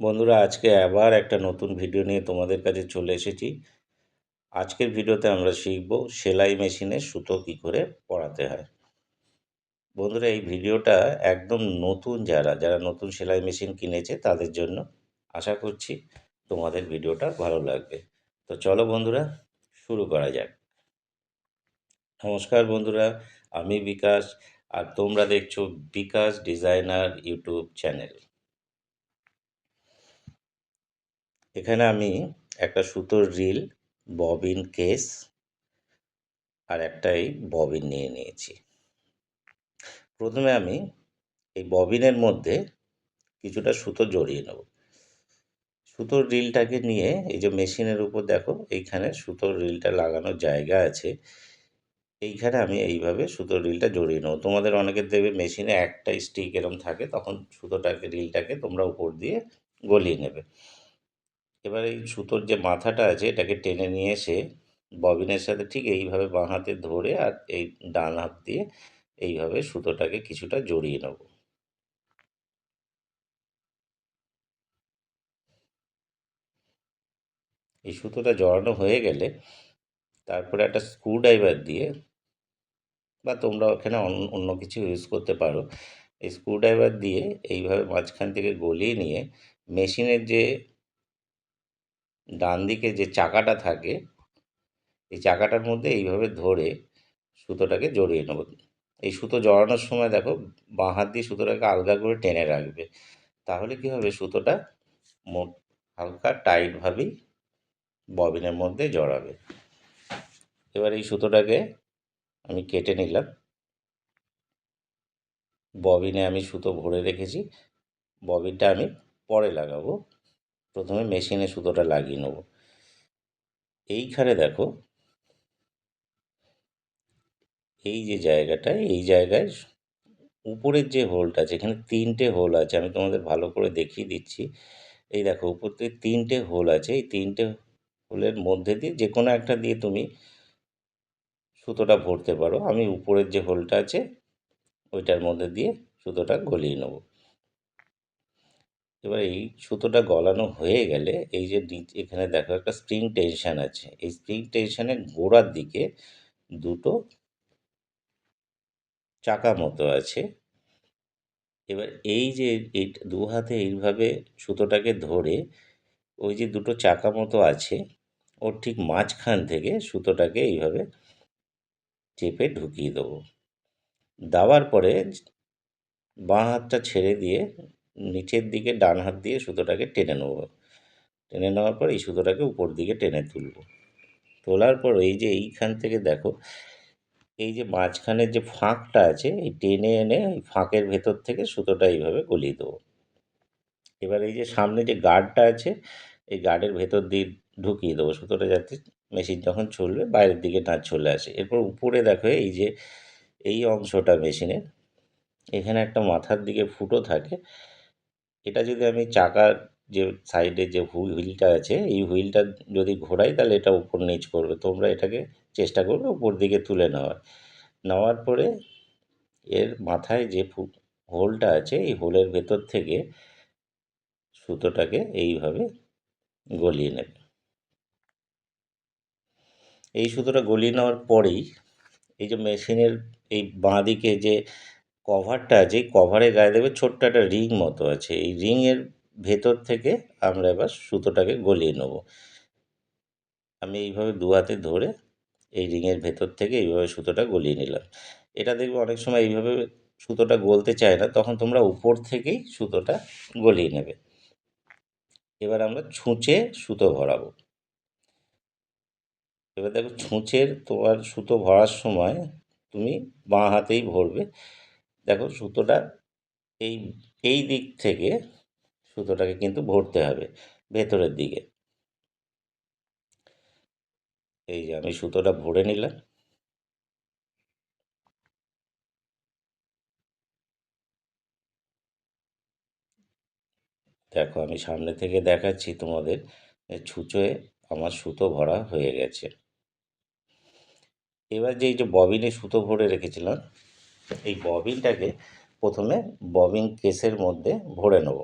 বন্ধুরা, আজকে আবার একটা নতুন ভিডিও নিয়ে তোমাদের কাছে চলে এসেছি। আজকের ভিডিওতে আমরা শিখব সেলাই মেশিনে সুতো কী করে পরাতে হয়। বন্ধুরা, এই ভিডিওটা একদম নতুন যারা যারা নতুন সেলাই মেশিন কিনেছে তাদের জন্য আশা করছি তোমাদের ভিডিওটা ভালো লাগবে। তো চলো বন্ধুরা, শুরু করা যাক। নমস্কার বন্ধুরা, আমি বিকাশ আর তোমরা দেখছ বিকাশ ডিজাইনার ইউটিউব চ্যানেল। এখানে আমি একটা সুতোর রিল, ববিন কেস আর একটাই ববিন নিয়ে নিয়েছি। প্রথমে আমি এই ববিনের মধ্যে কিছুটা সুতো জড়িয়ে নেব। সুতোর রিলটাকে নিয়ে এই যে মেশিনের উপর দেখো, এইখানে সুতোর রিলটা লাগানোর জায়গা আছে। এইখানে আমি এইভাবে সুতোর রিলটা জড়িয়ে নেব। তোমাদের অনেকের দেখবে মেশিনে একটা স্টিক এরম থাকে, তখন সুতোটাকে, রিলটাকে তোমরা উপর দিয়ে গলিয়ে নেবে। এবার এই সুতোর যে মাথাটা আছে, এটাকে টেনে নিয়ে এসে ববিনের সাথে ঠিক এইভাবে বাঁ হাতে ধরে আর এই ডান হাত দিয়ে এইভাবে সুতোটাকে কিছুটা জড়িয়ে নেব। এই সুতোটা জড়ানো হয়ে গেলে তারপরে একটা স্ক্রুড্রাইভার দিয়ে বা তোমরা ওখানে অন্য কিছু ইউজ করতে পারো। এই স্ক্রুড্রাইভার দিয়ে এইভাবে মাঝখান থেকে গলিয়ে নিয়ে মেশিনের যে ডান দিকে যে চাকাটা থাকে, এই চাকাটার মধ্যে এইভাবে ধরে সুতোটাকে জড়িয়ে নেব। এই সুতো জড়ানোর সময় দেখো, বাঁ হাত দিয়ে সুতোটাকে আলগা করে টেনে রাখবে। তাহলে কী হবে? সুতোটা মোট হালকা টাইটভাবেই ববিনের মধ্যে জড়াবে। এবার এই সুতোটাকে আমি কেটে নিলাম। ববিনে আমি সুতো ভরে রেখেছি। ববিনটা আমি পরে লাগাবো। প্রথমে মেশিনে সুতোটা লাগিয়ে নেব। এইখানে দেখো, এই যে জায়গাটায় এই জায়গায় উপরের যে হোলটা আছে, এখানে তিনটে হোল আছে, আমি তোমাদের ভালো করে দেখিয়ে দিচ্ছি। এই দেখো, উপর থেকে তিনটে হোল আছে, এই তিনটে হোলের মধ্যে দিয়ে যে কোনো একটা দিয়ে তুমি সুতোটা ভরতে পারো। আমি উপরের যে হোলটা আছে, ওইটার মধ্যে দিয়ে সুতোটা গলিয়ে নেব। এবার এই সুতোটা গলানো হয়ে গেলে এই যে এখানে দেখো একটা স্প্রিং টেনশান আছে। এই স্প্রিং টেনশানের গোড়ার দিকে দুটো চাকা মতো আছে। এবার এই যে এই দু হাতে এইভাবে সুতোটাকে ধরে ওই যে দুটো চাকা মতো আছে, ওর ঠিক মাঝখান থেকে সুতোটাকে এইভাবে চেপে ঢুকিয়ে দেবো। দেওয়ার পরে বাঁ হাতটা ছেড়ে দিয়ে নিচের দিকে ডান হাত দিয়ে সুতোটাকে টেনে নেব। টেনে নেওয়ার পর এই সুতোটাকে উপর দিকে টেনে তুলব। তোলার পর এই যে এইখান থেকে দেখো, এই যে মাঝখানের যে ফাঁকটা আছে, এই টেনে এনে এই ফাঁকের ভেতর থেকে সুতোটা এইভাবে গলিয়ে দেবো। এবার এই যে সামনে যে গার্ডটা আছে, এই গার্ডের ভেতর দিয়ে ঢুকিয়ে দেবো সুতোটা যাতে মেশিন যখন চলবে বাইরের দিকে না চলে আসে। এরপর উপরে দেখো এই যে, এই অংশটা মেশিনের। এখানে একটা মাথার দিকে ফুটো থাকে। এটা যদি আমি চাকার যে সাইডে যে হুইলটা আছে, এই হুইলটা যদি ঘোরাই তাহলে এটা উপর নিচ করবে। তোমরা এটাকে চেষ্টা করবে উপর দিকে তুলে নেওয়ার। নেওয়ার পরে এর মাথায় যে ফু, হোলটা আছে, এই হোলের ভেতর থেকে সুতোটাকে এইভাবে গলিয়ে নেবে। এই সুতোটা গলিয়ে নেওয়ার পরেই এই যে মেশিনের এই বাঁ দিকে যে কভারটা আছে এই কভারের গায়ে দেবে ছোট্ট একটা রিং মতো আছে। এই রিংয়ের ভেতর থেকে আমরা এবার সুতোটাকে গলিয়ে নেব। আমি এইভাবে দু হাতে ধরে এই রিংয়ের ভেতর থেকে এইভাবে সুতোটা গলিয়ে নিলাম। এটা দেখবে অনেক সময় এইভাবে সুতোটা গলতে চায় না, তখন তোমরা উপর থেকেই সুতোটা গলিয়ে নেবে। এবার আমরা ছুঁচে সুতো ভরাবো। এবার দেখো ছুঁচের তোমার সুতো ভরার সময় তুমি বাঁ হাতেই ভরবে। দেখো সুতোটা এই এই দিক থেকে সুতোটাকে কিন্তু ভরতে হবে ভেতরের দিকে। এই যে আমি সুতোটা ভরে নিলাম। দেখো আমি সামনে থেকে দেখাচ্ছি তোমাদের ছুঁচোয় আমার সুতো ভরা হয়ে গেছে। এবার যে যে ববিনে সুতো ভরে রেখেছিলাম এই ববিনটাকে প্রথমে ববিন কেসের মধ্যে ভরে নেব।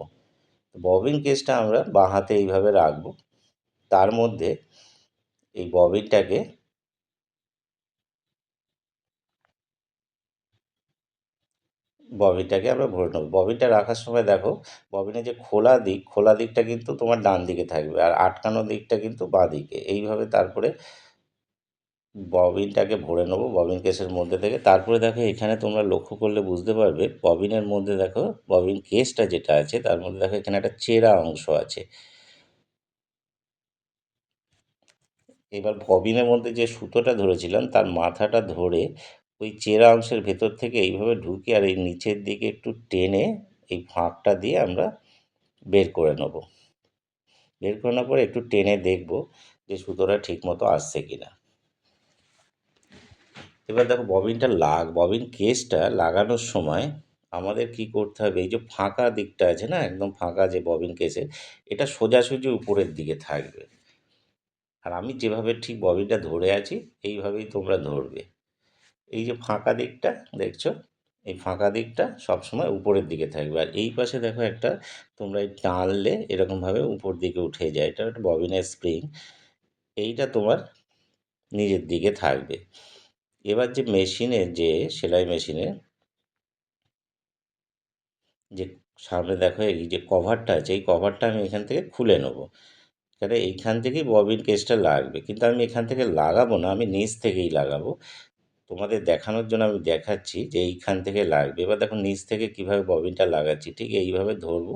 ববিন কেসটা আমরা বাঁ হাতে এইভাবে রাখব। তার মধ্যে এই ববিনটাকে ববিনটাকে আমরা ভরে নেব। ববিনটা রাখার সময় দেখো, ববিনের যে খোলা দিক, খোলা দিকটা কিন্তু তোমার ডান দিকে থাকবে আর আটকানো দিকটা কিন্তু বাঁ দিকে। এইভাবে তারপরে ববিনটাকে ভরে নেব ববিন কেসের মধ্যে থেকে। তারপরে দেখো, এখানে তোমরা লক্ষ্য করলে বুঝতে পারবে, ববিনের মধ্যে দেখো, ববিন কেসটা যেটা আছে, তার মধ্যে দেখো এখানে একটা চেরা অংশ আছে। এবার ববিনের মধ্যে যে সুতোটা ধরেছিলাম, তার মাথাটা ধরে ওই চেরা অংশের ভেতর থেকে এইভাবে ঢুকে আর এই নিচের দিকে একটু টেনে এই ফাঁকটা দিয়ে আমরা বের করে নেব। বের করে নেওয়ার পরে একটু টেনে দেখব যে সুতোটা ঠিক মতো আসছে কি না এবার দেখো ববিনটা লাগ, ববিন কেসটা লাগানোর সময় আমাদের কি করতে হবে? এই যে ফাঁকা দিকটা আছে না, একদম ফাঁকা যে ববিন কেসের এটা সোজাসুজি উপরের দিকে থাকবে। আর আমি যেভাবে ঠিক ববিনটা ধরে আছি, এইভাবেই তোমরা ধরবে। এই যে ফাঁকা দিকটা, দেখছ? এই ফাঁকা দিকটা সবসময় উপরের দিকে থাকবে। আর এই পাশে দেখো একটা, তোমরা এই টানলে এরকমভাবে উপর দিকে উঠে যায়। এটা একটা ববিনের স্প্রিং এইটা তোমার নিজের দিকে থাকবে। এবার যে মেশিনের যে, সেলাই মেশিনে যে সামনে দেখো, এই যে কভারটা আছে, এই কভারটা আমি এখান থেকে খুলে নেব। কেন? এইখান থেকেই ববিন কেসটা লাগবে। কিন্তু আমি এখান থেকে লাগাবো না, আমি নিচ থেকেই লাগাবো। তোমাদের দেখানোর জন্য আমি দেখাচ্ছি যে এইখান থেকে লাগবে। এবার দেখো নিচ থেকে কীভাবে ববিনটা লাগাচ্ছি, ঠিক এইভাবে ধরবো।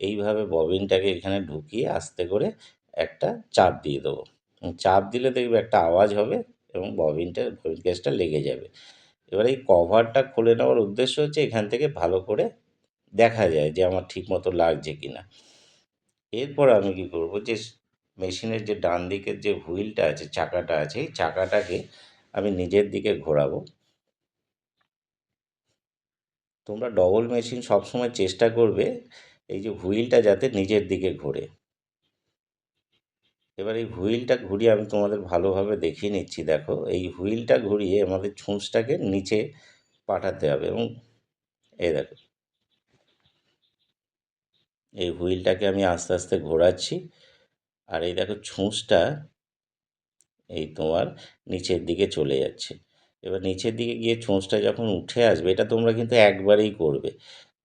এইভাবে ববিনটাকে এখানে ঢুকিয়ে আস্তে করে একটা চাপ দিয়ে দেবো। চাপ দিলে দেখবে একটা আওয়াজ হবে এবং ববিনটা ববিন কেসটা লেগে যাবে। এবার এই কভারটা খুলে নেওয়ার উদ্দেশ্য হচ্ছে এখান থেকে ভালো করে দেখা যায় যে আমার ঠিক মতো লাগছে কি না এরপর আমি কী করব যে মেশিনের যে ডান দিকের যে হুইলটা আছে, চাকাটা আছে, এই চাকাটাকে আমি নিজের দিকে ঘোরাবো। তোমরা ডবল মেশিন সবসময় চেষ্টা করবে এই যে হুইলটা যাতে নিজের দিকে ঘোরে। এবার এই হুইলটা ঘুরিয়ে আমি তোমাদের ভালোভাবে দেখিয়ে নিচ্ছি, দেখো। এই হুইলটা ঘুরিয়ে আমাদের ছুঁচটাকে নিচে পাঠাতে হবে এবং এই দেখো। এই হুইলটাকে আমি আস্তে আস্তে ঘোরাচ্ছি আর এই দেখো ছুঁচটা এই তোমার নিচের দিকে চলে যাচ্ছে। এবার নিচের দিকে গিয়ে ছুঁচটা যখন উঠে আসবে, এটা তোমরা কিন্তু একবারেই করবে।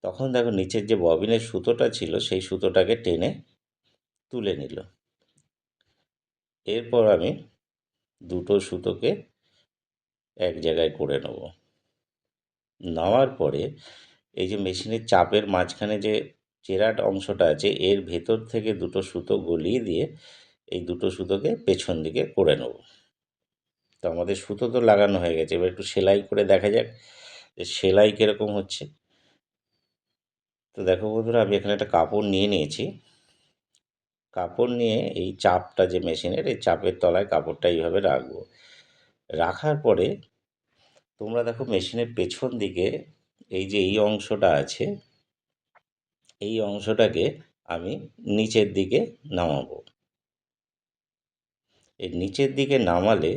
তখন দেখো নিচের যে ববিনের সুতোটা ছিল, সেই সুতোটাকে টেনে তুলে নিল। এরপর আমি দুটো সুতোকে এক জায়গায় করে নেব। নেওয়ার পরে এই যে মেশিনের চাপের মাঝখানে যে চেরাট অংশটা আছে, এর ভেতর থেকে দুটো সুতো গলিয়ে দিয়ে এই দুটো সুতোকে পেছন দিকে করে নেব। তো আমাদের সুতো তো লাগানো হয়ে গেছে। এবার একটু সেলাই করে দেখা যাক যে সেলাই কীরকম হচ্ছে। তো দেখো বন্ধুরা, আমি এখানে একটা কাপড় নিয়ে নিয়েছি। কাপড় নিয়ে এই চাপটা যে মেশিনের, এই চাপের তলায় কাপড়টা এইভাবে রাখব। রাখার পরে তোমরা দেখো মেশিনের পেছন দিকে এই যে এই অংশটা আছে, এই অংশটাকে আমি নিচের দিকে নামাবো। এই নিচের দিকে নামালে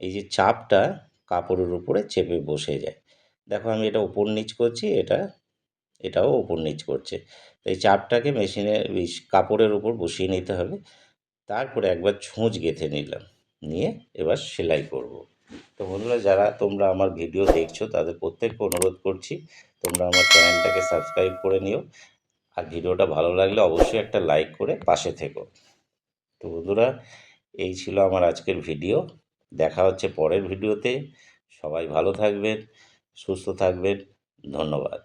এই যে চাপটা কাপড়ের উপরে চেপে বসে যায়। দেখো আমি এটা ওপর নিচ করছি, এটা, এটাও ওপর নিচ করছে। এই চাপটাকে মেশিনে কাপড়ের উপর বসিয়ে নিতে হবে। তারপরে একবার ছুঁচ গেঁথে নিলাম। নিয়ে এবার সেলাই করব। তো বন্ধুরা, যারা তোমরা আমার ভিডিও দেখছ, তাদের প্রত্যেককে অনুরোধ করছি, তোমরা আমার চ্যানেলটাকে সাবস্ক্রাইব করে নিও। আর ভিডিওটা ভালো লাগলে অবশ্যই একটা লাইক করে পাশে থেকো। তো বন্ধুরা, এই ছিল আমার আজকের ভিডিও। দেখা হচ্ছে পরের ভিডিওতে। সবাই ভালো থাকবেন, সুস্থ থাকবেন। ধন্যবাদ।